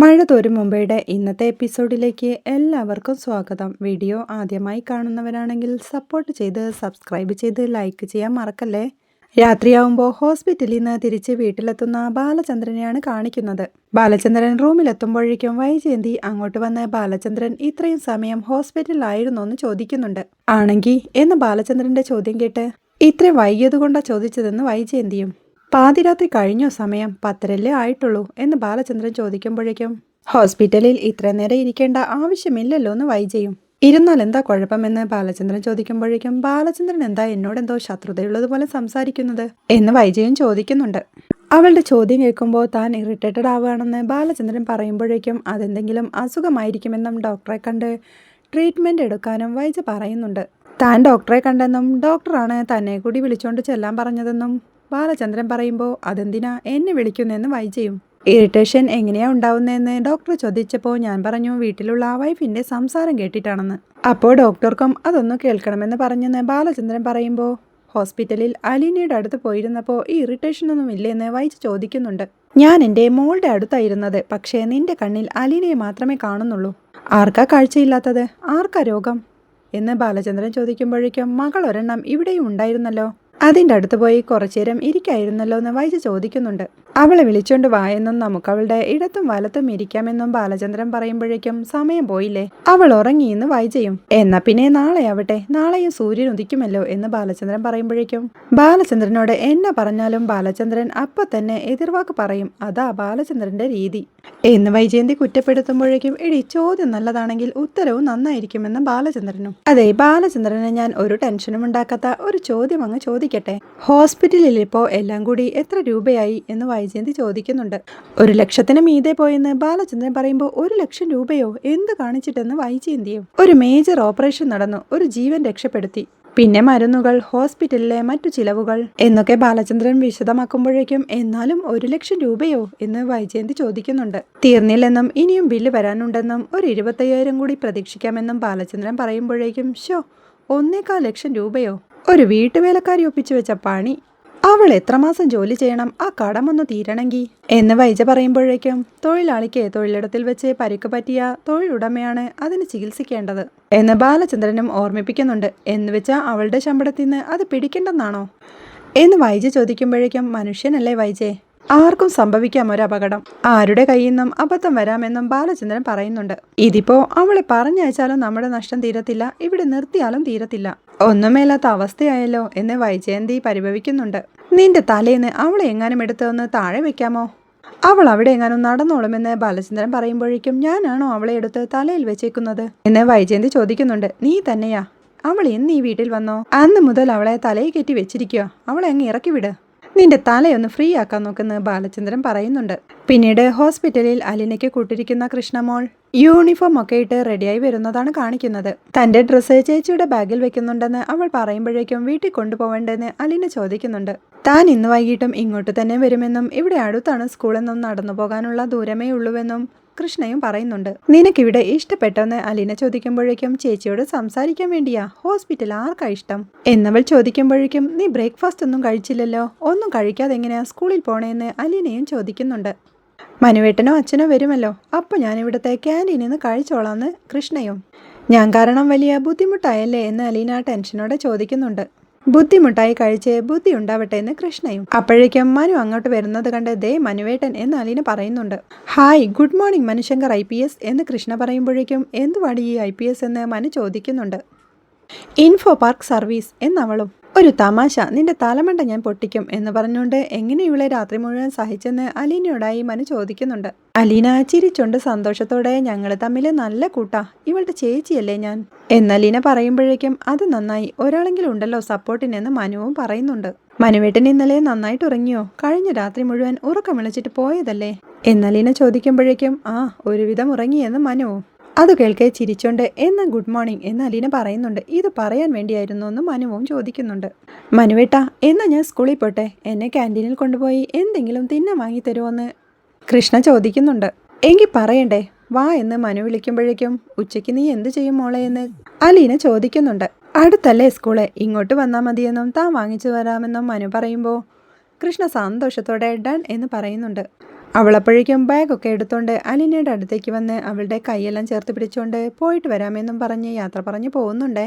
മഴ തോരും മുംബൈയുടെ ഇന്നത്തെ എപ്പിസോഡിലേക്ക് എല്ലാവർക്കും സ്വാഗതം. വീഡിയോ ആദ്യമായി കാണുന്നവരാണെങ്കിൽ സപ്പോർട്ട് ചെയ്ത് സബ്സ്ക്രൈബ് ചെയ്ത് ലൈക്ക് ചെയ്യാൻ മറക്കല്ലേ? രാത്രിയാവുമ്പോൾ ഹോസ്പിറ്റലിൽ നിന്ന് തിരിച്ച് വീട്ടിലെത്തുന്ന ബാലചന്ദ്രനെയാണ് കാണിക്കുന്നത്. ബാലചന്ദ്രൻ റൂമിലെത്തുമ്പോഴേക്കും വൈജയന്തി അങ്ങോട്ട് വന്ന് ബാലചന്ദ്രൻ ഇത്രയും സമയം ഹോസ്പിറ്റലിലായിരുന്നോ എന്ന് ചോദിക്കുന്നുണ്ട്. ആണെങ്കിൽ എന്ന് ബാലചന്ദ്രന്റെ ചോദ്യം കേട്ട് ഇത്രയും വൈകിയതുകൊണ്ടാ ചോദിച്ചതെന്ന് വൈജയന്തിയും. പാതിരാത്രി കഴിഞ്ഞോ സമയം പത്തരല്ലേ ആയിട്ടുള്ളൂ എന്ന് ബാലചന്ദ്രൻ ചോദിക്കുമ്പോഴേക്കും ഹോസ്പിറ്റലിൽ ഇത്ര നേരം ഇരിക്കേണ്ട ആവശ്യമില്ലല്ലോ എന്ന് വൈജയും. ഇരുന്നാൽ എന്താ കുഴപ്പമെന്ന്? ബാലചന്ദ്രൻ ചോദിക്കുമ്പോഴേക്കും ബാലചന്ദ്രൻ എന്താ എന്നോട് എന്തോ ശത്രുതയുള്ളതുപോലെ സംസാരിക്കുന്നത്? എന്ന് വൈജയും ചോദിക്കുന്നുണ്ട്. അവളുടെ ചോദ്യം കേൾക്കുമ്പോൾ താൻ ഇറിറ്റേറ്റഡ് ആവുകയാണെന്ന് ബാലചന്ദ്രൻ പറയുമ്പോഴേക്കും അതെന്തെങ്കിലും അസുഖമായിരിക്കുമെന്നും ഡോക്ടറെ കണ്ട് ട്രീറ്റ്മെന്റ് എടുക്കാനും വൈജ പറയുന്നുണ്ട്. താൻ ഡോക്ടറെ കണ്ടെന്നും ഡോക്ടറാണ് തന്നെ കൂടി വിളിച്ചുകൊണ്ട് ചെല്ലാൻ പറഞ്ഞതെന്നും ബാലചന്ദ്രൻ പറയുമ്പോൾ അതെന്തിനാ എന്നെ വിളിക്കുന്നെന്ന് വൈജയും. ഇറിറ്റേഷൻ എങ്ങനെയാ ഉണ്ടാവുന്നതെന്ന് ഡോക്ടർ ചോദിച്ചപ്പോൾ ഞാൻ പറഞ്ഞു വീട്ടിലുള്ള വൈഫിന്റെ സംസാരം കേട്ടിട്ടാണെന്ന്. അപ്പോൾ ഡോക്ടർക്കും അതൊന്ന് കേൾക്കണമെന്ന് പറഞ്ഞെന്ന് ബാലചന്ദ്രൻ പറയുമ്പോൾ ഹോസ്പിറ്റലിൽ അലീനയുടെ അടുത്ത് പോയിരുന്നപ്പോൾ ഈ ഇറിറ്റേഷൻ ഒന്നും ഇല്ലെന്ന് വൈജ് ചോദിക്കുന്നുണ്ട്. ഞാൻ എന്റെ മോളുടെ അടുത്തായിരുന്നത് പക്ഷേ നിന്റെ കണ്ണിൽ അലീനയെ മാത്രമേ കാണുന്നുള്ളൂ. ആർക്കാ കാഴ്ചയില്ലാത്തത്? ആർക്കാ രോഗം? എന്ന് ബാലചന്ദ്രൻ ചോദിക്കുമ്പോഴേക്കും മകൾ ഒരെണ്ണം ഇവിടെയും ഉണ്ടായിരുന്നല്ലോ. അതിന്റെ അടുത്ത് പോയി കുറച്ചേരം ഇരിക്കായിരുന്നല്ലോ എന്ന് വൈജ ചോദിക്കുന്നുണ്ട്. അവളെ വിളിച്ചോണ്ട് വായെന്നും നമുക്ക് അവളുടെ ഇടത്തും വലത്തും ഇരിക്കാമെന്നും ബാലചന്ദ്രൻ പറയുമ്പോഴേക്കും സമയം പോയില്ലേ? അവൾ ഉറങ്ങിയെന്ന് ചെയ്യും എന്നാ പിന്നെ നാളെ ആവട്ടെ. നാളെയും സൂര്യൻ ഉദിക്കുമല്ലോ എന്ന് ബാലചന്ദ്രൻ പറയുമ്പോഴേക്കും. ബാലചന്ദ്രനോട് എന്നെ പറഞ്ഞാലും ബാലചന്ദ്രൻ അപ്പൊ തന്നെ എതിർവാക്ക് പറയും. അതാ ബാലചന്ദ്രന്റെ രീതി. എന്ന് വൈജയന്തി കുറ്റപ്പെടുത്തുമ്പോഴേക്കും എടി ചോദ്യം നല്ലതാണെങ്കിൽ ഉത്തരവും നന്നായിരിക്കുമെന്ന് ബാലചന്ദ്രനും. അതെ ബാലചന്ദ്രനെ ഞാൻ ഒരു ടെൻഷനും ഉണ്ടാക്കാത്ത ഒരു ചോദ്യം അങ്ങ് ചോദിക്കട്ടെ? ഹോസ്പിറ്റലിൽ ഇപ്പോ എല്ലാം കൂടി എത്ര രൂപയായി എന്ന് വൈജയന്തി ചോദിക്കുന്നുണ്ട്. ഒരു ലക്ഷത്തിന് മീതെ പോയെന്ന് ബാലചന്ദ്രൻ പറയുമ്പോൾ ഒരു ലക്ഷം രൂപയോ? എന്ത് കാണിച്ചിട്ടെന്ന് വൈജയന്തിയും. ഒരു മേജർ ഓപ്പറേഷൻ നടന്നു. ഒരു ജീവൻ രക്ഷപ്പെടുത്തി. പിന്നെ മരുന്നുകൾ ഹോസ്പിറ്റലിലെ മറ്റു ചിലവുകൾ എന്നൊക്കെ ബാലചന്ദ്രൻ വിശദമാക്കുമ്പോഴേക്കും എന്നാലും ഒരു ലക്ഷം രൂപയോ എന്ന് വൈജയന്തി ചോദിക്കുന്നുണ്ട്. തീർന്നില്ലെന്നും ഇനിയും ബില്ല് വരാനുണ്ടെന്നും ഒരു ഇരുപത്തയ്യായിരം കൂടി പ്രതീക്ഷിക്കാമെന്നും ബാലചന്ദ്രൻ പറയുമ്പോഴേക്കും ഷോ ഒന്നേക്കാൽ ലക്ഷം രൂപയോ? ഒരു വീട്ടുവേലക്കാരി ഒപ്പിച്ചു വെച്ച പണി. അവൾ എത്രമാസം ജോലി ചെയ്യണം? ആ കടമൊന്ന് തീരണമെങ്കിൽ എന്ന് വൈജ പറയുമ്പോഴേക്കും തൊഴിലാളിക്ക് തൊഴിലിടത്തിൽ വെച്ച് പരിക്ക് പറ്റിയ തൊഴിലുടമയാണ് അതിന് ചികിത്സിക്കേണ്ടത് എന്ന് ബാലചന്ദ്രനും ഓർമ്മിപ്പിക്കുന്നുണ്ട്. എന്ന് വെച്ചാൽ അവളുടെ ശമ്പളത്തിൽ നിന്ന് അത് പിടിക്കേണ്ടെന്നാണോ? എന്ന് വൈജ ചോദിക്കുമ്പോഴേക്കും മനുഷ്യനല്ലേ വൈജേ? ആർക്കും സംഭവിക്കാം ഒരു അപകടം ആരുടെ കയ്യിൽ നിന്നും അബദ്ധം വരാമെന്നും ബാലചന്ദ്രൻ പറയുന്നുണ്ട്. ഇതിപ്പോ അവളെ പറഞ്ഞയച്ചാലും നമ്മുടെ നഷ്ടം തീരത്തില്ല. ഇവിടെ നിർത്തിയാലും തീരത്തില്ല. ഒന്നുമേലാത്ത അവസ്ഥയായല്ലോ എന്ന് വൈജയന്തി പരിഭവിക്കുന്നുണ്ട്. നിന്റെ തലേന്ന് അവളെ എങ്ങാനും എടുത്തൊന്ന് താഴെ വെക്കാമോ? അവൾ അവിടെ എങ്ങാനും നടന്നോളുമെന്ന് ബാലചന്ദ്രൻ പറയുമ്പോഴേക്കും ഞാനാണോ അവളെ എടുത്ത് തലയിൽ വെച്ചേക്കുന്നത്? എന്ന് വൈജയന്തി ചോദിക്കുന്നുണ്ട്. നീ തന്നെയാ. അവൾ എന്ന് ഈ വീട്ടിൽ വന്നോ? അന്ന് മുതൽ അവളെ തലയിൽ കെട്ടി വെച്ചിരിക്കുക അവളെ അങ്ങ് ഇറക്കി വിട്. നിന്റെ തലയൊന്ന് ഫ്രീ ആക്കാൻ നോക്കുന്ന ബാലചന്ദ്രൻ പറയുന്നുണ്ട്. പിന്നീട് ഹോസ്പിറ്റലിൽ അലിനയ്ക്ക് കൂട്ടിരിക്കുന്ന കൃഷ്ണമോൾ യൂണിഫോം ഒക്കെ ഇട്ട് റെഡിയായി വരുന്നതാണ് കാണിക്കുന്നത്. തന്റെ ഡ്രസ്സ് ചേച്ചിയുടെ ബാഗിൽ വെക്കുന്നുണ്ടെന്ന് അവൾ പറയുമ്പോഴേക്കും വീട്ടിൽ കൊണ്ടുപോവേണ്ടെന്ന് അലിന ചോദിക്കുന്നുണ്ട്. താൻ ഇന്ന് വൈകിട്ടും ഇങ്ങോട്ട് തന്നെ വരുമെന്നും ഇവിടെ അടുത്താണ് സ്കൂളെന്നും നടന്നു പോകാനുള്ള ദൂരമേ ഉള്ളൂവെന്നും കൃഷ്ണയും പറയുന്നുണ്ട്. നിനക്കിവിടെ ഇഷ്ടപ്പെട്ടെന്ന് അലീന ചോദിക്കുമ്പോഴേക്കും ചേച്ചിയോട് സംസാരിക്കാൻ വേണ്ടിയാ ഹോസ്പിറ്റൽ ആർക്കാ ഇഷ്ടം? എന്നവൾ ചോദിക്കുമ്പോഴേക്കും നീ ബ്രേക്ക്ഫാസ്റ്റ് ഒന്നും കഴിച്ചില്ലല്ലോ ഒന്നും കഴിക്കാതെ എങ്ങനെയാ സ്കൂളിൽ പോണേന്ന്? അലീനയും ചോദിക്കുന്നുണ്ട്. മനുവേട്ടനോ അച്ഛനോ വരുമല്ലോ. അപ്പോൾ ഞാൻ ഇവിടുത്തെ ക്യാന്റീനിൽ നിന്ന് കഴിച്ചോളാന്ന് കൃഷ്ണയും. ഞാൻ കാരണം വലിയ ബുദ്ധിമുട്ടായല്ലേ എന്ന് അലീന ടെൻഷനോടെ ചോദിക്കുന്നുണ്ട്. ബുദ്ധിമുട്ടായി കഴിച്ച് ബുദ്ധി ഉണ്ടാവട്ടെ എന്ന് കൃഷ്ണയും. അപ്പോഴേക്കും മനു അങ്ങോട്ട് വരുന്നത് കണ്ട് ദേ മനുവേട്ടൻ എന്ന് അലീന പറയുന്നുണ്ട്. Hi good morning Manushankar I P S എന്ന് കൃഷ്ണ പറയുമ്പോഴേക്കും എന്തുവാണ് ഈ ഐ പി എസ് എന്ന് മനു ചോദിക്കുന്നുണ്ട്. ഇൻഫോ പാർക്ക് സർവീസ് എന്നവളും ഒരു തമാശ. നിന്റെ തലമണ്ട ഞാൻ പൊട്ടിക്കും എന്ന് പറഞ്ഞുകൊണ്ട് എങ്ങനെ ഇവളെ രാത്രി മുഴുവൻ സഹിച്ചെന്ന് അലീനയോടായി മനു ചോദിക്കുന്നുണ്ട്. അലീന ചിരിച്ചുകൊണ്ട് സന്തോഷത്തോടെ ഞങ്ങൾ തമ്മിൽ നല്ല കൂട്ടാ. ഇവളുടെ ചേച്ചിയല്ലേ ഞാൻ? എന്നലീന പറയുമ്പോഴേക്കും അത് നന്നായി. ഒരാളെങ്കിലും ഉണ്ടല്ലോ സപ്പോർട്ടിനെന്ന് മനുവും പറയുന്നുണ്ട്. മനുവേട്ടൻ ഇന്നലെ നന്നായിട്ട് ഉറങ്ങിയോ? കഴിഞ്ഞ രാത്രി മുഴുവൻ ഉറക്കം വിളിച്ചിട്ട് പോയതല്ലേ? എന്നലീന ചോദിക്കുമ്പോഴേക്കും ആ ഒരുവിധം ഉറങ്ങിയെന്ന് മനുവും അത് കേൾക്കെ ചിരിച്ചോണ്ട് എന്ന ഗുഡ് മോർണിംഗ് എന്ന് അലീന പറയുന്നുണ്ട്. ഇത് പറയാൻ വേണ്ടിയായിരുന്നു എന്ന് മനുവും ചോദിക്കുന്നുണ്ട്. മനുവേട്ട എന്നാ ഞാൻ സ്കൂളിൽ പോട്ടെ? എന്നെ ക്യാന്റീനിൽ കൊണ്ടുപോയി എന്തെങ്കിലും തിന്നെ വാങ്ങി തരുമോന്ന് കൃഷ്ണ ചോദിക്കുന്നുണ്ട്. എങ്കിൽ പറയണ്ടേ വാ എന്ന് മനു വിളിക്കുമ്പോഴേക്കും ഉച്ചയ്ക്ക് നീ എന്ത് ചെയ്യും മോളെ? എന്ന് അലീന ചോദിക്കുന്നുണ്ട്. അടുത്തല്ലേ സ്കൂൾ? ഇങ്ങോട്ട് വന്നാൽ മതിയെന്നും താൻ വാങ്ങിച്ചു വരാമെന്നും മനു പറയുമ്പോൾ കൃഷ്ണ സന്തോഷത്തോടെ ഡൺ എന്ന് പറയുന്നുണ്ട്. അവളപ്പോഴേക്കും ബാഗൊക്കെ എടുത്തുകൊണ്ട് അലിനയുടെ അടുത്തേക്ക് വന്ന് അവളുടെ കൈയെല്ലാം ചേർത്ത് പിടിച്ചുകൊണ്ട് പോയിട്ട് വരാമെന്നും പറഞ്ഞ് യാത്ര പറഞ്ഞ് പോകുന്നുണ്ടേ.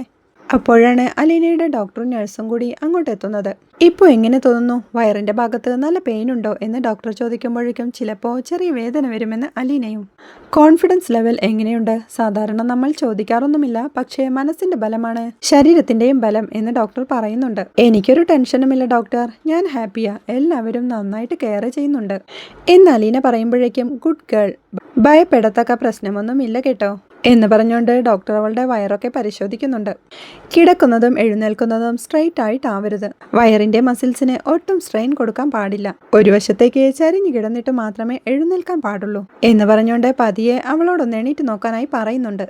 അപ്പോഴാണ് അലീനയുടെ ഡോക്ടറും നഴ്സും കൂടി അങ്ങോട്ട് എത്തുന്നത് ഇപ്പോൾ എങ്ങനെ തോന്നുന്നു? വയറിന്റെ ഭാഗത്ത് നല്ല പെയിൻ ഉണ്ടോ എന്ന് ഡോക്ടർ ചോദിക്കുമ്പോഴേക്കും ചിലപ്പോൾ ചെറിയ വേദന വരുമെന്ന് അലീനയും. കോൺഫിഡൻസ് ലെവൽ എങ്ങനെയുണ്ട്? സാധാരണ നമ്മൾ ചോദിക്കാറൊന്നുമില്ല പക്ഷേ മനസ്സിന്റെ ബലമാണ് ശരീരത്തിന്റെയും ബലം എന്ന് ഡോക്ടർ പറയുന്നുണ്ട്. എനിക്കൊരു ടെൻഷനുമില്ല ഡോക്ടർ. ഞാൻ ഹാപ്പിയാ. എല്ലാവരും നന്നായിട്ട് കെയർ ചെയ്യുന്നുണ്ട്. എന്ന് അലീന പറയുമ്പോഴേക്കും ഗുഡ് ഗേൾ ഭയപ്പെടത്തക്ക പ്രശ്നമൊന്നുമില്ല കേട്ടോ. എന്ന് പറഞ്ഞുകൊണ്ട് ഡോക്ടർ അവളുടെ വയറൊക്കെ പരിശോധിക്കുന്നുണ്ട്. കിടക്കുന്നതും എഴുന്നേൽക്കുന്നതും സ്ട്രെയിറ്റ് ആയിട്ടാവരുത് വയറിന്റെ മസിൽസിന് ഒട്ടും സ്ട്രെയിൻ കൊടുക്കാൻ പാടില്ല. ഒരു വശത്തേക്ക് ചരിഞ്ഞു കിടന്നിട്ട് മാത്രമേ എഴുന്നേൽക്കാൻ പാടുള്ളൂ എന്ന് പറഞ്ഞുകൊണ്ട് പതിയെ അവളോടൊന്ന് എണീറ്റ് നോക്കാനായി പറയുന്നുണ്ട്.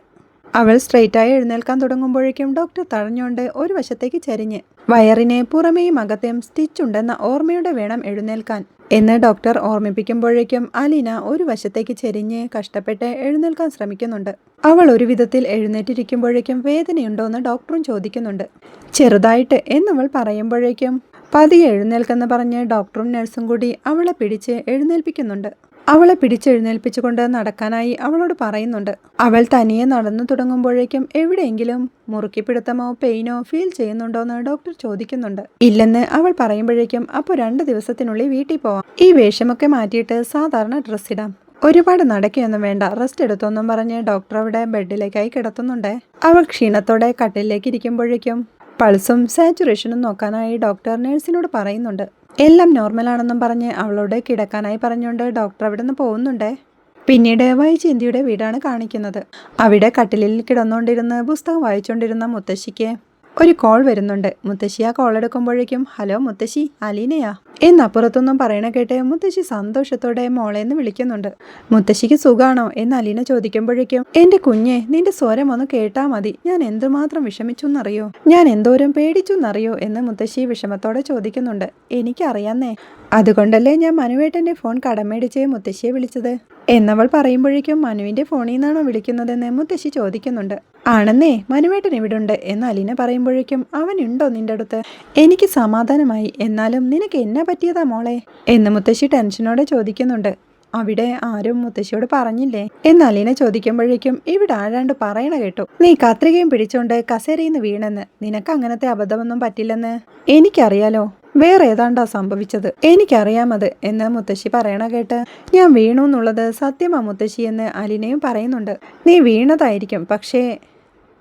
അവൾ സ്ട്രെയിറ്റായി എഴുന്നേൽക്കാൻ തുടങ്ങുമ്പോഴേക്കും ഡോക്ടർ തഴഞ്ഞുകൊണ്ട് ഒരു വശത്തേക്ക് ചരിഞ്ഞ്. വയറിനെ പുറമേയും അകത്തെയും സ്റ്റിച്ച് ഉണ്ടെന്ന ഓർമ്മയോടെ വേണം എഴുന്നേൽക്കാൻ. എന്ന് ഡോക്ടർ ഓർമ്മിപ്പിക്കുമ്പോഴേക്കും അലീന ഒരു വശത്തേക്ക് ചെരിഞ്ഞ് കഷ്ടപ്പെട്ട് എഴുന്നേൽക്കാൻ ശ്രമിക്കുന്നുണ്ട്. അവൾ ഒരു വിധത്തിൽ എഴുന്നേറ്റിരിക്കുമ്പോഴേക്കും വേദനയുണ്ടോ എന്ന് ഡോക്ടറും ചോദിക്കുന്നുണ്ട്. ചെറുതായിട്ട് എന്നവൾ പറയുമ്പോഴേക്കും പതിയെ എഴുന്നേൽക്കെന്ന് പറഞ്ഞ് ഡോക്ടറും നഴ്സും കൂടി അവളെ പിടിച്ച് എഴുന്നേൽപ്പിക്കുന്നുണ്ട്. അവളെ പിടിച്ചെഴുന്നേൽപ്പിച്ചുകൊണ്ട് നടക്കാനായി അവളോട് പറയുന്നുണ്ട്. അവൾ തനിയെ നടന്നു തുടങ്ങുമ്പോഴേക്കും എവിടെയെങ്കിലും മുറുക്കിപ്പിടുത്തമോ പെയിനോ ഫീൽ ചെയ്യുന്നുണ്ടോന്ന് ഡോക്ടർ ചോദിക്കുന്നുണ്ട്. ഇല്ലെന്ന് അവൾ പറയുമ്പോഴേക്കും അപ്പോൾ രണ്ട് ദിവസത്തിനുള്ളിൽ വീട്ടിൽ പോവാം. ഈ വേഷമൊക്കെ മാറ്റിയിട്ട് സാധാരണ ഡ്രസ് ഇടാം. ഒരുപാട് നടക്കുകയൊന്നും വേണ്ട റെസ്റ്റ് എടുത്തൊന്നും പറഞ്ഞ് ഡോക്ടർ അവിടെ ബെഡിലേക്കായി കിടത്തുന്നുണ്ട്. അവൾ ക്ഷീണത്തോടെ കട്ടിലേക്ക് ഇരിക്കുമ്പോഴേക്കും പൾസും സാച്ചുറേഷനും നോക്കാനായി ഡോക്ടർ നഴ്സിനോട് പറയുന്നുണ്ട്. എല്ലാം നോർമലാണെന്നും പറഞ്ഞ് അവളോട് കിടക്കാനായി പറഞ്ഞുകൊണ്ട് ഡോക്ടർ അവിടെ നിന്ന് പോകുന്നുണ്ടേ പിന്നീട് വൈജയന്തിയുടെ വീടാണ് കാണിക്കുന്നത്. അവിടെ കട്ടിലിൽ കിടന്നുകൊണ്ടിരുന്ന് പുസ്തകം വായിച്ചുകൊണ്ടിരുന്ന മുത്തശ്ശിക്ക് ഒരു കോൾ വരുന്നുണ്ട്. മുത്തശ്ശി ആ കോൾ എടുക്കുമ്പോഴേക്കും ഹലോ മുത്തശ്ശി അലീനയാ? എന്നപ്പുറത്തൊന്നും പറയണ കേട്ട് മുത്തശ്ശി സന്തോഷത്തോടെ മോളെന്ന് വിളിക്കുന്നുണ്ട്. മുത്തശ്ശിക്ക് സുഖാണോ? എന്ന് അലീന ചോദിക്കുമ്പോഴേക്കും എന്റെ കുഞ്ഞെ നിന്റെ സ്വരം ഒന്ന് കേട്ടാ മതി. ഞാൻ എന്തുമാത്രം വിഷമിച്ചു എന്നറിയോ ഞാൻ എന്തോരം പേടിച്ചു എന്നറിയോ എന്ന് മുത്തശ്ശി വിഷമത്തോടെ ചോദിക്കുന്നുണ്ട്. എനിക്കറിയാന്നേ അതുകൊണ്ടല്ലേ ഞാൻ മനുവേട്ടന്റെ ഫോൺ കടമേടിച്ച് മുത്തശ്ശിയെ വിളിച്ചത്? എന്നവൾ പറയുമ്പോഴേക്കും മനുവിന്റെ ഫോണിൽ നിന്നാണോ വിളിക്കുന്നതെന്ന് മുത്തശ്ശി ചോദിക്കുന്നുണ്ട്. ആണെന്നേ മനുവേട്ടൻ ഇവിടെ ഉണ്ട് എന്ന് അലീന പറയുമ്പോഴേക്കും അവനുണ്ടോ നിന്റെ അടുത്ത്? എനിക്ക് സമാധാനമായി എന്നാലും നിനക്ക് എന്നെ പറ്റിയതാ മോളെ? എന്ന് മുത്തശ്ശി ടെൻഷനോടെ ചോദിക്കുന്നുണ്ട്. അവിടെ ആരും മുത്തശ്ശിയോട് പറഞ്ഞില്ലേ? എന്ന് അലീന ചോദിക്കുമ്പോഴേക്കും ഇവിടെ ആരാണ്ട് പറയണ കേട്ടു. നീ കത്രികയും പിടിച്ചോണ്ട് കസേരയിൽ നിന്ന് വീണെന്ന്. നിനക്ക് അങ്ങനത്തെ അബദ്ധമൊന്നും പറ്റില്ലെന്ന്? എനിക്കറിയാലോ വേറെ ഏതാണ്ടാ സംഭവിച്ചത്? എനിക്കറിയാമത് എന്ന് മുത്തശ്ശി പറയണ കേട്ട്. ഞാൻ വീണു എന്നുള്ളത് സത്യമാ മുത്തശ്ശി എന്ന് അലിനയും പറയുന്നുണ്ട്. നീ വീണതായിരിക്കും പക്ഷേ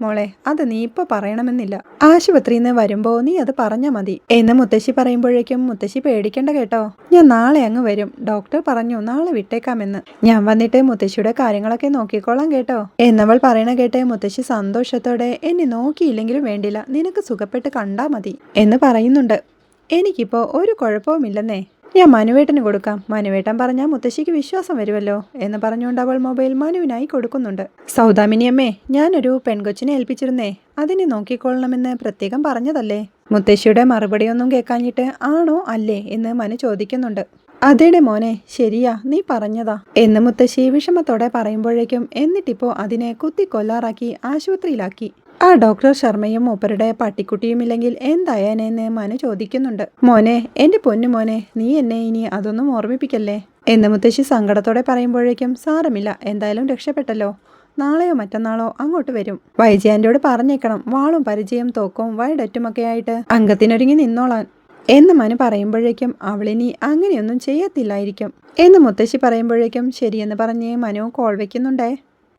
മോളെ അത് നീ ഇപ്പൊ പറയണമെന്നില്ല. ആശുപത്രിയിൽ നിന്ന് വരുമ്പോ നീ അത് പറഞ്ഞാ മതി. എന്ന് മുത്തശ്ശി പറയുമ്പോഴേക്കും മുത്തശ്ശി പേടിക്കണ്ട കേട്ടോ. ഞാൻ നാളെ അങ്ങ് വരും. ഡോക്ടർ പറഞ്ഞു നാളെ വിട്ടേക്കാമെന്ന്. ഞാൻ വന്നിട്ട് മുത്തശ്ശിയുടെ കാര്യങ്ങളൊക്കെ നോക്കിക്കോളാം കേട്ടോ. എന്നവൾ പറയണ കേട്ടേ മുത്തശ്ശി സന്തോഷത്തോടെ എന്നെ നോക്കിയില്ലെങ്കിലും വേണ്ടില്ല. നിനക്ക് സുഖപ്പെട്ട് കണ്ടാ മതി. എന്ന് പറയുന്നുണ്ട്. എനിക്കിപ്പോ ഒരു കുഴപ്പവുമില്ലെന്നേ. ഞാൻ മനുവേട്ടന് കൊടുക്കാം. മനുവേട്ടൻ പറഞ്ഞാൽ മുത്തശ്ശിക്ക് വിശ്വാസം വരുമല്ലോ എന്ന് പറഞ്ഞുകൊണ്ട് അവൾ മൊബൈൽ മനുവിനായി കൊടുക്കുന്നുണ്ട്. സൗദാമിനിയമ്മേ ഞാനൊരു പെൺകൊച്ചിനെ ഏൽപ്പിച്ചിരുന്നേ. അതിനെ നോക്കിക്കൊള്ളണമെന്ന് പ്രത്യേകം പറഞ്ഞതല്ലേ? മുത്തശ്ശിയുടെ മറുപടിയൊന്നും കേൾക്കാഞ്ഞിട്ട് ആണോ അല്ലേ എന്ന് മനു ചോദിക്കുന്നുണ്ട്. അതേടെ മോനെ ശരിയാ നീ പറഞ്ഞതാ. എന്ന് മുത്തശ്ശി വിഷമത്തോടെ പറയുമ്പോഴേക്കും എന്നിട്ടിപ്പോ അതിനെ കുത്തിക്കൊല്ലാറാക്കി ആശുപത്രിയിലാക്കി. ആ ഡോക്ടർ ശർമ്മയും മൂപ്പരുടെ പട്ടിക്കുട്ടിയും ഇല്ലെങ്കിൽ എന്തായാനെന്ന് മനു ചോദിക്കുന്നുണ്ട്. മോനെ എന്റെ പൊന്നു മോനെ നീ എന്നെ ഇനി അതൊന്നും ഓർമ്മിപ്പിക്കല്ലേ? എന്ന് മുത്തശ്ശി സങ്കടത്തോടെ പറയുമ്പോഴേക്കും സാരമില്ല എന്തായാലും രക്ഷപ്പെട്ടല്ലോ. നാളെയോ മറ്റന്നാളോ അങ്ങോട്ട് വരും. വൈജയാന്റോട് പറഞ്ഞേക്കണം വാളും പരിചയം തോക്കും വൈഡറ്റുമൊക്കെ ആയിട്ട് അംഗത്തിനൊരുങ്ങി നിന്നോളാൻ. എന്ന് മനു പറയുമ്പോഴേക്കും അവളിനി അങ്ങനെയൊന്നും ചെയ്യത്തില്ലായിരിക്കും. എന്ന് മുത്തശ്ശി പറയുമ്പോഴേക്കും ശരിയെന്ന് പറഞ്ഞ് മനു കോൾ വെക്കുന്നുണ്ടേ.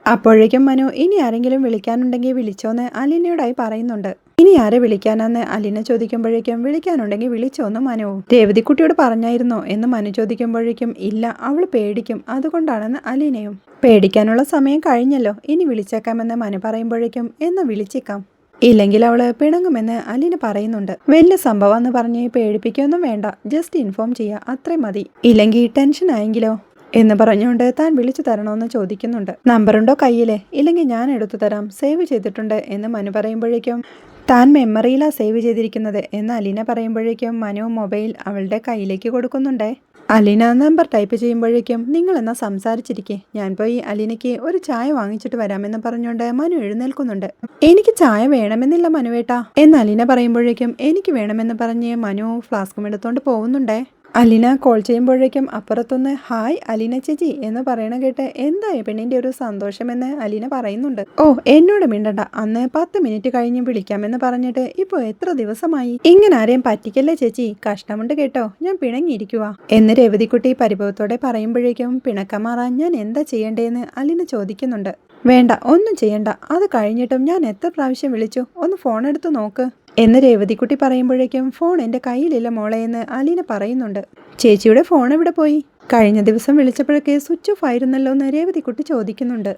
അപ്പോഴേക്കും മനു ഇനി ആരെങ്കിലും വിളിക്കാനുണ്ടെങ്കിൽ വിളിച്ചോന്ന് അലിനയോടായി പറയുന്നുണ്ട്. ഇനി ആരെ വിളിക്കാനാന്ന് അലിന ചോദിക്കുമ്പോഴേക്കും വിളിക്കാനുണ്ടെങ്കിൽ വിളിച്ചോന്ന് മനു. രേവതിക്കുട്ടിയോട് പറഞ്ഞായിരുന്നോ എന്ന് മനു ചോദിക്കുമ്പോഴേക്കും ഇല്ല അവൾ പേടിക്കും. അതുകൊണ്ടാണെന്ന് അലിനയും. പേടിക്കാനുള്ള സമയം കഴിഞ്ഞല്ലോ. ഇനി വിളിച്ചേക്കാമെന്ന് മനു പറയുമ്പോഴേക്കും എന്ന് വിളിച്ചേക്കാം. ഇല്ലെങ്കിൽ അവൾ പിണങ്ങുമെന്ന് അലീന പറയുന്നുണ്ട്. വലിയ സംഭവം എന്ന് പറഞ്ഞ് പേടിപ്പിക്കൊന്നും വേണ്ട. ജസ്റ്റ് ഇൻഫോം ചെയ്യുക അത്രേ മതി. ഇല്ലെങ്കിൽ ടെൻഷൻ ആയെങ്കിലോ എന്ന് പറഞ്ഞുകൊണ്ട് താൻ വിളിച്ചു തരണമെന്ന് ചോദിക്കുന്നുണ്ട്. നമ്പറുണ്ടോ കയ്യിലെ? ഇല്ലെങ്കിൽ ഞാൻ എടുത്തു തരാം. സേവ് ചെയ്തിട്ടുണ്ട് എന്ന് മനു പറയുമ്പോഴേക്കും താൻ മെമ്മറിയിലാ സേവ് ചെയ്തിരിക്കുന്നത് എന്ന് അലീന പറയുമ്പോഴേക്കും മനു മൊബൈൽ അവളുടെ കയ്യിലേക്ക് കൊടുക്കുന്നുണ്ടേ. അലീന നമ്പർ ടൈപ്പ് ചെയ്യുമ്പോഴേക്കും നിങ്ങൾ എന്നാ സംസാരിച്ചിരിക്കെ? ഞാൻ പോയി അലീനയ്ക്ക് ഒരു ചായ വാങ്ങിച്ചിട്ട് വരാമെന്ന് പറഞ്ഞുകൊണ്ട് മനു എഴുന്നേൽക്കുന്നുണ്ട്. എനിക്ക് ചായ വേണമെന്നില്ല മനുവേട്ടാ എന്ന് അലീന പറയുമ്പോഴേക്കും എനിക്ക് വേണമെന്ന് പറഞ്ഞ് മനു ഫ്ലാസ്കും എടുത്തോണ്ട് പോകുന്നുണ്ടേ. അലീന കോൾ ചെയ്യുമ്പോഴേക്കും അപ്പുറത്തൊന്ന് ഹായ് അലിന ചേച്ചി എന്ന് പറയണ കേട്ട് എന്താ പെണ്ണിന്റെ ഒരു സന്തോഷമെന്ന് അലിന പറയുന്നുണ്ട്. ഓ എന്നോട് മിണ്ടണ്ട. അന്ന് പത്ത് മിനിറ്റ് കഴിഞ്ഞ് വിളിക്കാമെന്ന് പറഞ്ഞിട്ട് ഇപ്പൊ എത്ര ദിവസമായി? ഇങ്ങനെ ആരെയും പറ്റിക്കല്ലേ ചേച്ചി? കഷ്ടമുണ്ട് കേട്ടോ. ഞാൻ പിണങ്ങിയിരിക്കുക എന്ന് രേവതിക്കുട്ടി പരിഭവത്തോടെ പറയുമ്പോഴേക്കും പിണക്കം മാറാൻ ഞാൻ എന്താ ചെയ്യണ്ടേന്ന്? അലിന ചോദിക്കുന്നുണ്ട്. വേണ്ട ഒന്നും ചെയ്യണ്ട. അത് കഴിഞ്ഞിട്ടും ഞാൻ എത്ര പ്രാവശ്യം വിളിച്ചു? ഒന്ന് ഫോൺ എടുത്ത് നോക്ക്. എന്ന് രേവതിക്കുട്ടി പറയുമ്പോഴേക്കും ഫോൺ എന്റെ കയ്യിലില്ല മോളെ എന്ന് അലീന പറയുന്നുണ്ട്. ചേച്ചിയുടെ ഫോൺ എവിടെ പോയി? കഴിഞ്ഞ ദിവസം വിളിച്ചപ്പോഴൊക്കെ സ്വിച്ച് ഓഫ് ആയിരുന്നല്ലോ എന്ന് രേവതിക്കുട്ടി ചോദിക്കുന്നുണ്ട്.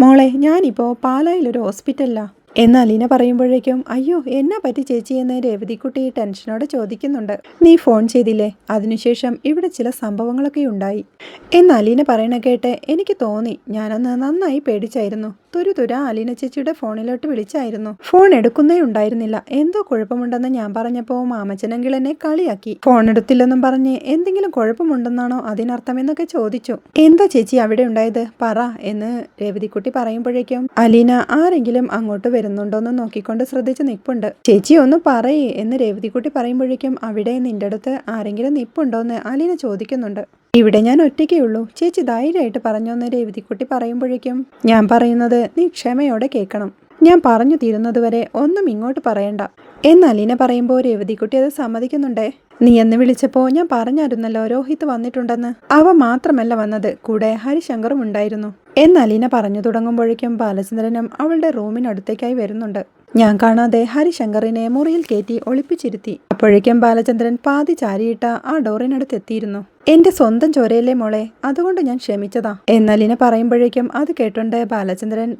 മോളെ ഞാനിപ്പോൾ പാലായിലൊരു ഹോസ്പിറ്റലിലാ. എന്ന് അലീന പറയുമ്പോഴേക്കും അയ്യോ എന്നാ പറ്റി ചേച്ചി? എന്ന് രേവതിക്കുട്ടി ടെൻഷനോടെ ചോദിക്കുന്നുണ്ട്. നീ ഫോൺ ചെയ്തില്ലേ? അതിനുശേഷം ഇവിടെ ചില സംഭവങ്ങളൊക്കെ ഉണ്ടായി. എന്ന് അലീന പറയണ കേട്ട് എനിക്ക് തോന്നി ഞാനന്ന് നന്നായി പേടിച്ചായിരുന്നു. തുരു തുര അലീന ചേച്ചിയുടെ ഫോണിലോട്ട് വിളിച്ചായിരുന്നു. ഫോൺ എടുക്കുന്നേ ഉണ്ടായിരുന്നില്ല. എന്തോ കുഴപ്പമുണ്ടെന്ന് ഞാൻ പറഞ്ഞപ്പോൾ മാമച്ചനെങ്കിൽ എന്നെ കളിയാക്കി. ഫോൺ എടുത്തില്ലെന്നും പറഞ്ഞ് എന്തെങ്കിലും കുഴപ്പമുണ്ടെന്നാണോ അതിനർത്ഥം എന്നൊക്കെ ചോദിച്ചു. എന്താ ചേച്ചി അവിടെ ഉണ്ടായത്? പറ എന്ന് രേവതിക്കുട്ടി പറയുമ്പോഴേക്കും അലീന ആരെങ്കിലും അങ്ങോട്ട് വരുന്നുണ്ടോന്ന് നോക്കിക്കൊണ്ട് ശ്രദ്ധിച്ച് നിൽപ്പുണ്ട് ചേച്ചി ഒന്ന് പറയേ എന്ന് രേവതിക്കുട്ടി പറയുമ്പോഴേക്കും അവിടെ നിന്റെ അടുത്ത് ആരെങ്കിലും നിപ്പുണ്ടോന്ന് അലീന ചോദിക്കുന്നുണ്ട്. ഇവിടെ ഞാൻ ഒറ്റയ്ക്കേ ഉള്ളൂ. ചേച്ചി ധൈര്യമായിട്ട് പറഞ്ഞോന്ന് രേവതിക്കുട്ടി പറയുമ്പോഴേക്കും ഞാൻ പറയുന്നത് നീ ക്ഷമയോടെ കേൾക്കണം. ഞാൻ പറഞ്ഞു തീരുന്നതുവരെ ഒന്നും ഇങ്ങോട്ട് പറയണ്ട. എന്നാൽ ഇന പറയുമ്പോൾ രേവതിക്കുട്ടി അത് സമ്മതിക്കുന്നുണ്ടേ? നീ എന്ന് വിളിച്ചപ്പോൾ ഞാൻ പറഞ്ഞായിരുന്നല്ലോ രോഹിത് വന്നിട്ടുണ്ടെന്ന്. അവ മാത്രമല്ല വന്നത്. കൂടെ ഹരിശങ്കറും ഉണ്ടായിരുന്നു. എന്നാൽ ഇന പറഞ്ഞു തുടങ്ങുമ്പോഴേക്കും ബാലചന്ദ്രനും അവളുടെ റൂമിനടുത്തേക്കായി വരുന്നുണ്ട്. ഞാൻ കാണാതെ ഹരിശങ്കറിനെ മുറിയിൽ കയറ്റി ഒളിപ്പിച്ചിരുത്തി. അപ്പോഴേക്കും ബാലചന്ദ്രൻ പാതി ചാരിയിട്ട ആ ഡോറിനടുത്ത് എത്തിയിരുന്നു എന്റെ സ്വന്തം ചോരയല്ലേ മോളെ? അതുകൊണ്ട് ഞാൻ ക്ഷമിച്ചതാ. എന്നലിനെ പറയുമ്പോഴേക്കും അത് കേട്ടുണ്ട് ബാലചന്ദ്രൻ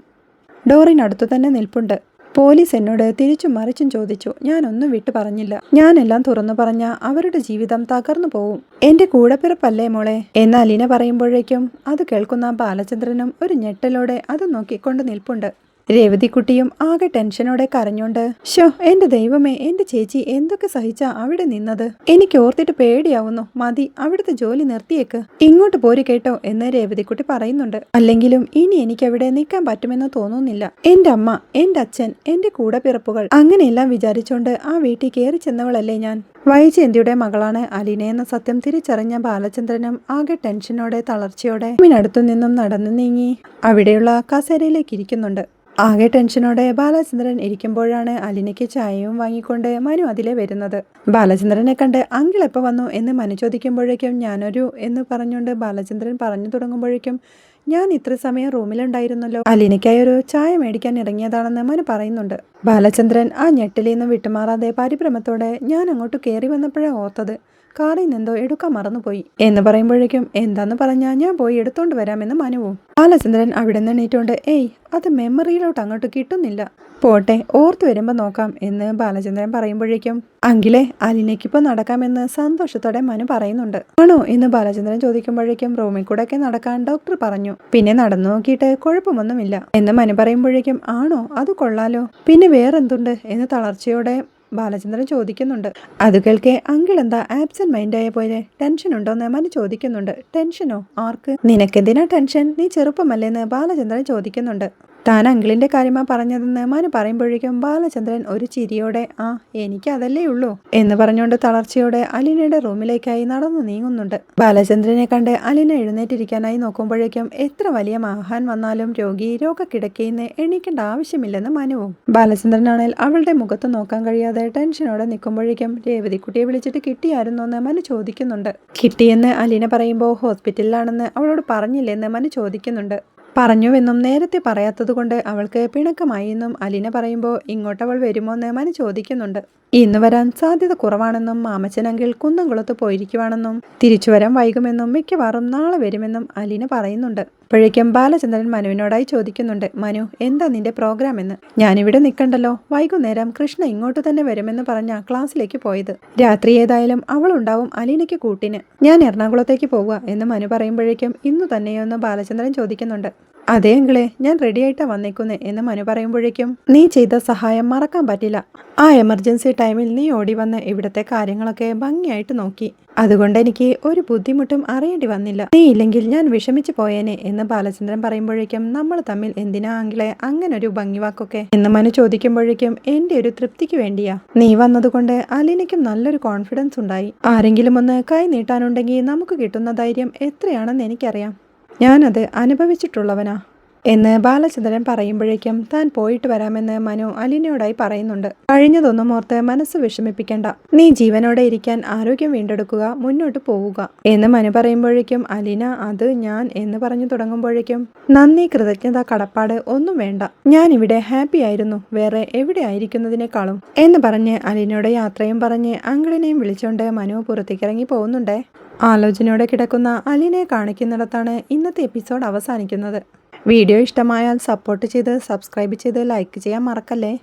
ഡോറിനടുത്തു തന്നെ നിൽപ്പുണ്ട്. പോലീസ് എന്നോട് തിരിച്ചും മറിച്ചും ചോദിച്ചു. ഞാനൊന്നും വിട്ടു പറഞ്ഞില്ല. ഞാനെല്ലാം തുറന്നു പറഞ്ഞ അവരുടെ ജീവിതം തകർന്നു പോവും. എന്റെ കൂടെപ്പിറപ്പല്ലേ മോളെ? എന്നാൽ അലീന പറയുമ്പോഴേക്കും അത് കേൾക്കുന്ന ബാലചന്ദ്രനും ഒരു ഞെട്ടലോടെ അത് നോക്കിക്കൊണ്ട് നിൽപ്പുണ്ട്. രേവതിക്കുട്ടിയും ആകെ ടെൻഷനോടെ കരഞ്ഞോണ്ട് ഷോ എന്റെ ദൈവമേ എന്റെ ചേച്ചി എന്തൊക്കെ സഹിച്ചാ അവിടെ നിന്നത്? എനിക്ക് ഓർത്തിട്ട് പേടിയാവുന്നു. മതി അവിടുത്തെ ജോലി നിർത്തിയേക്ക്. ഇങ്ങോട്ട് പോര് കേട്ടോ എന്ന് രേവതിക്കുട്ടി പറയുന്നുണ്ട്. അല്ലെങ്കിലും ഇനി എനിക്ക് അവിടെ നിൽക്കാൻ പറ്റുമെന്ന് തോന്നുന്നില്ല. എന്റെ അമ്മ എന്റെ അച്ഛൻ എന്റെ കൂടപ്പിറപ്പുകൾ. അങ്ങനെയെല്ലാം വിചാരിച്ചോണ്ട് ആ വീട്ടിൽ കയറി ചെന്നവളല്ലേ ഞാൻ. വൈജയന്തിയുടെ മകളാണ് അലീന എന്ന സത്യം തിരിച്ചറിഞ്ഞ ബാലചന്ദ്രനും ആകെ ടെൻഷനോടെ തളർച്ചയോടെ അടുത്തു നിന്നും നടന്നു നീങ്ങി അവിടെയുള്ള കസേരയിലേക്ക് ഇരിക്കുന്നുണ്ട്. ആകെ ടെൻഷനോടെ ബാലചന്ദ്രൻ ഇരിക്കുമ്പോഴാണ് അലിനയ്ക്ക് ചായയും വാങ്ങിക്കൊണ്ട് മനു അതിലെ വരുന്നത്. ബാലചന്ദ്രനെ കണ്ട് അങ്കിൾ എപ്പോൾ വന്നു എന്ന് മനു ചോദിക്കുമ്പോഴേക്കും ഞാനൊരു എന്ന് പറഞ്ഞുകൊണ്ട് ബാലചന്ദ്രൻ പറഞ്ഞു തുടങ്ങുമ്പോഴേക്കും ഞാൻ ഇത്ര സമയം റൂമിലുണ്ടായിരുന്നല്ലോ. അലിനയ്ക്കായി ഒരു ചായ മേടിക്കാൻ ഇറങ്ങിയതാണെന്ന് മനു പറയുന്നുണ്ട്. ബാലചന്ദ്രൻ ആ ഞെട്ടിലിൽ നിന്ന് വിട്ടുമാറാതെ പരിഭ്രമത്തോടെ ഞാൻ അങ്ങോട്ട് കയറി വന്നപ്പോഴാണ് ഓർത്തത്. കാറിൽ നിന്നെന്തോ എടുക്കാൻ മറന്നുപോയി. എന്ന് പറയുമ്പോഴേക്കും എന്താന്ന് പറഞ്ഞാ ഞാൻ പോയി എടുത്തോണ്ട് വരാമെന്ന് മനുവും. ബാലചന്ദ്രൻ അവിടെ നിന്ന് എണീറ്റോണ്ട് ഏയ് അത് മെമ്മറിയിലോട്ട് അങ്ങോട്ട് കിട്ടുന്നില്ല. പോട്ടെ ഓർത്തു വരുമ്പോൾ നോക്കാം എന്ന് ബാലചന്ദ്രൻ പറയുമ്പോഴേക്കും അങ്കിലെ അലിനയ്ക്കിപ്പോൾ നടക്കാമെന്ന് സന്തോഷത്തോടെ മനു പറയുന്നുണ്ട്. ആണോ? എന്ന് ബാലചന്ദ്രൻ ചോദിക്കുമ്പോഴേക്കും റൂമിൽ കൂടെ ഒക്കെ നടക്കാൻ ഡോക്ടർ പറഞ്ഞു. പിന്നെ നടന്നു നോക്കിയിട്ട് കുഴപ്പമൊന്നുമില്ല. എന്ന് മനു പറയുമ്പോഴേക്കും ആണോ? അത് കൊള്ളാലോ. പിന്നെ വേറെന്തുണ്ട്? എന്ന് തളർച്ചയോടെ ബാലചന്ദ്രൻ ചോദിക്കുന്നുണ്ട്. അത് കേൾക്കെ അങ്കിൾ എന്താ ആബ്സെന്റ് മൈൻഡ് ആയ പോലെ? ടെൻഷൻ ഉണ്ടോന്ന് മനു ചോദിക്കുന്നുണ്ട്. ടെൻഷനോ ആർക്ക്? നിനക്കെന്തിനാ ടെൻഷൻ നീ ചെറുപ്പമല്ലേന്ന് ബാലചന്ദ്രൻ ചോദിക്കുന്നുണ്ട്. താൻ അങ്കിളിന്റെ കാര്യമാ പറഞ്ഞതെന്ന് മനു പറയുമ്പോഴേക്കും ബാലചന്ദ്രൻ ഒരു ചിരിയോടെ ആ എനിക്ക് അതല്ലേ ഉള്ളൂ എന്ന് പറഞ്ഞുകൊണ്ട് തളർച്ചയോടെ അലിനയുടെ റൂമിലേക്കായി നടന്നു നീങ്ങുന്നുണ്ട്. ബാലചന്ദ്രനെ കണ്ട് അലിന എഴുന്നേറ്റിരിക്കാനായി നോക്കുമ്പോഴേക്കും എത്ര വലിയ മഹാൻ വന്നാലും രോഗി രോഗക്കിടക്കയിന്ന് എണീക്കേണ്ട ആവശ്യമില്ലെന്ന് മനുവും. ബാലചന്ദ്രനാണെങ്കിൽ അവളുടെ മുഖത്ത് നോക്കാൻ കഴിയാതെ ടെൻഷനോടെ നിൽക്കുമ്പോഴേക്കും രേവതിക്കുട്ടിയെ വിളിച്ചിട്ട് കിട്ടിയായിരുന്നു എന്ന് മനു ചോദിക്കുന്നുണ്ട്. കിട്ടിയെന്ന് അലിന പറയുമ്പോൾ ഹോസ്പിറ്റലിലാണെന്ന് അവളോട് പറഞ്ഞില്ലെന്ന് മനു ചോദിക്കുന്നുണ്ട്. പറഞ്ഞുവെന്നും നേരത്തെ പറയാത്തതുകൊണ്ട് അവൾക്ക് പിണക്കമായി എന്നും അലീന പറയുമ്പോൾ ഇങ്ങോട്ടവൾ വരുമോ എന്ന് മനു ചോദിക്കുന്നുണ്ട്. ഇന്ന് വരാൻ സാധ്യത കുറവാണെന്നും മാമച്ചനങ്കിൽ കുന്നംകുളത്ത് പോയിരിക്കുവാണെന്നും തിരിച്ചു വരാൻ വൈകുമെന്നും മിക്കവാറും നാളെ വരുമെന്നും അലീന പറയുന്നുണ്ട്. അപ്പോഴേക്കും ബാലചന്ദ്രൻ മനുവിനോടായി ചോദിക്കുന്നുണ്ട് മനു എന്താ നിന്റെ പ്രോഗ്രാം എന്ന്? ഞാനിവിടെ നിൽക്കണ്ടല്ലോ. വൈകുന്നേരം കൃഷ്ണ ഇങ്ങോട്ട് തന്നെ വരുമെന്ന് പറഞ്ഞ ക്ലാസ്സിലേക്ക് പോയത്. രാത്രി ഏതായാലും അവളുണ്ടാവും അലീനയ്ക്ക് കൂട്ടിന്. ഞാൻ എറണാകുളത്തേക്ക് പോവുക എന്ന് മനു പറയുമ്പോഴേക്കും ഇന്നു തന്നെയോ എന്ന് ബാലചന്ദ്രൻ ചോദിക്കുന്നുണ്ട്. അതേ അങ്കിളെ ഞാൻ റെഡി ആയിട്ടാ വന്നേക്കുന്നേ എന്ന് മനു പറയുമ്പോഴേക്കും നീ ചെയ്ത സഹായം മറക്കാൻ പറ്റില്ല. ആ എമർജൻസി ടൈമിൽ നീ ഓടി വന്ന് ഇവിടുത്തെ കാര്യങ്ങളൊക്കെ ഭംഗിയായിട്ട് നോക്കി. അതുകൊണ്ട് എനിക്ക് ഒരു ബുദ്ധിമുട്ടും അറിയേണ്ടി വന്നില്ല. നീ ഇല്ലെങ്കിൽ ഞാൻ വിഷമിച്ചു പോയേനെ എന്ന് ബാലചന്ദ്രൻ പറയുമ്പോഴേക്കും നമ്മൾ തമ്മിൽ എന്തിനാ ആങ്കിളെ അങ്ങനെ ഒരു ഭംഗിവാക്കൊക്കെ? എന്ന് മനു ചോദിക്കുമ്പോഴേക്കും എന്റെ ഒരു തൃപ്തിക്ക് വേണ്ടിയാ. നീ വന്നതുകൊണ്ട് അലീനയ്ക്കും നല്ലൊരു കോൺഫിഡൻസ് ഉണ്ടായി. ആരെങ്കിലും ഒന്ന് കൈ നീട്ടാനുണ്ടെങ്കിൽ നമുക്ക് കിട്ടുന്ന ധൈര്യം എത്രയാണെന്ന് എനിക്കറിയാം. ഞാനത് അനുഭവിച്ചിട്ടുള്ളവനാ എന്ന് ബാലചന്ദ്രൻ പറയുമ്പോഴേക്കും താൻ പോയിട്ട് വരാമെന്ന് മനു അലിനയോടായി പറയുന്നുണ്ട്. കഴിഞ്ഞതൊന്നും ഓർത്ത് മനസ്സ് വിഷമിപ്പിക്കണ്ട. നീ ജീവനോടെ ഇരിക്കാൻ ആരോഗ്യം വീണ്ടെടുക്കുക മുന്നോട്ട് പോവുക എന്ന് മനു പറയുമ്പോഴേക്കും അലിന അത് ഞാൻ എന്ന് പറഞ്ഞു തുടങ്ങുമ്പോഴേക്കും നന്ദി കൃതജ്ഞത കടപ്പാട് ഒന്നും വേണ്ട. ഞാൻ ഇവിടെ ഹാപ്പി ആയിരുന്നു. വേറെ എവിടെ ആയിരിക്കുന്നതിനേക്കാളും. എന്ന് പറഞ്ഞ് അലിനയുടെ യാത്രയും പറഞ്ഞ് അങ്കിളിനെയും വിളിച്ചുകൊണ്ട് മനു പുറത്തേക്ക് ഇറങ്ങി പോകുന്നുണ്ടേ. ആലോചനയോടെ കിടക്കുന്ന അലിനെ കാണിക്കുന്നിടത്താണ് ഇന്നത്തെ എപ്പിസോഡ് അവസാനിക്കുന്നത്. വീഡിയോ ഇഷ്ടമായാൽ സപ്പോർട്ട് ചെയ്ത് സബ്സ്ക്രൈബ് ചെയ്ത് ലൈക്ക് ചെയ്യാൻ മറക്കല്ലേ?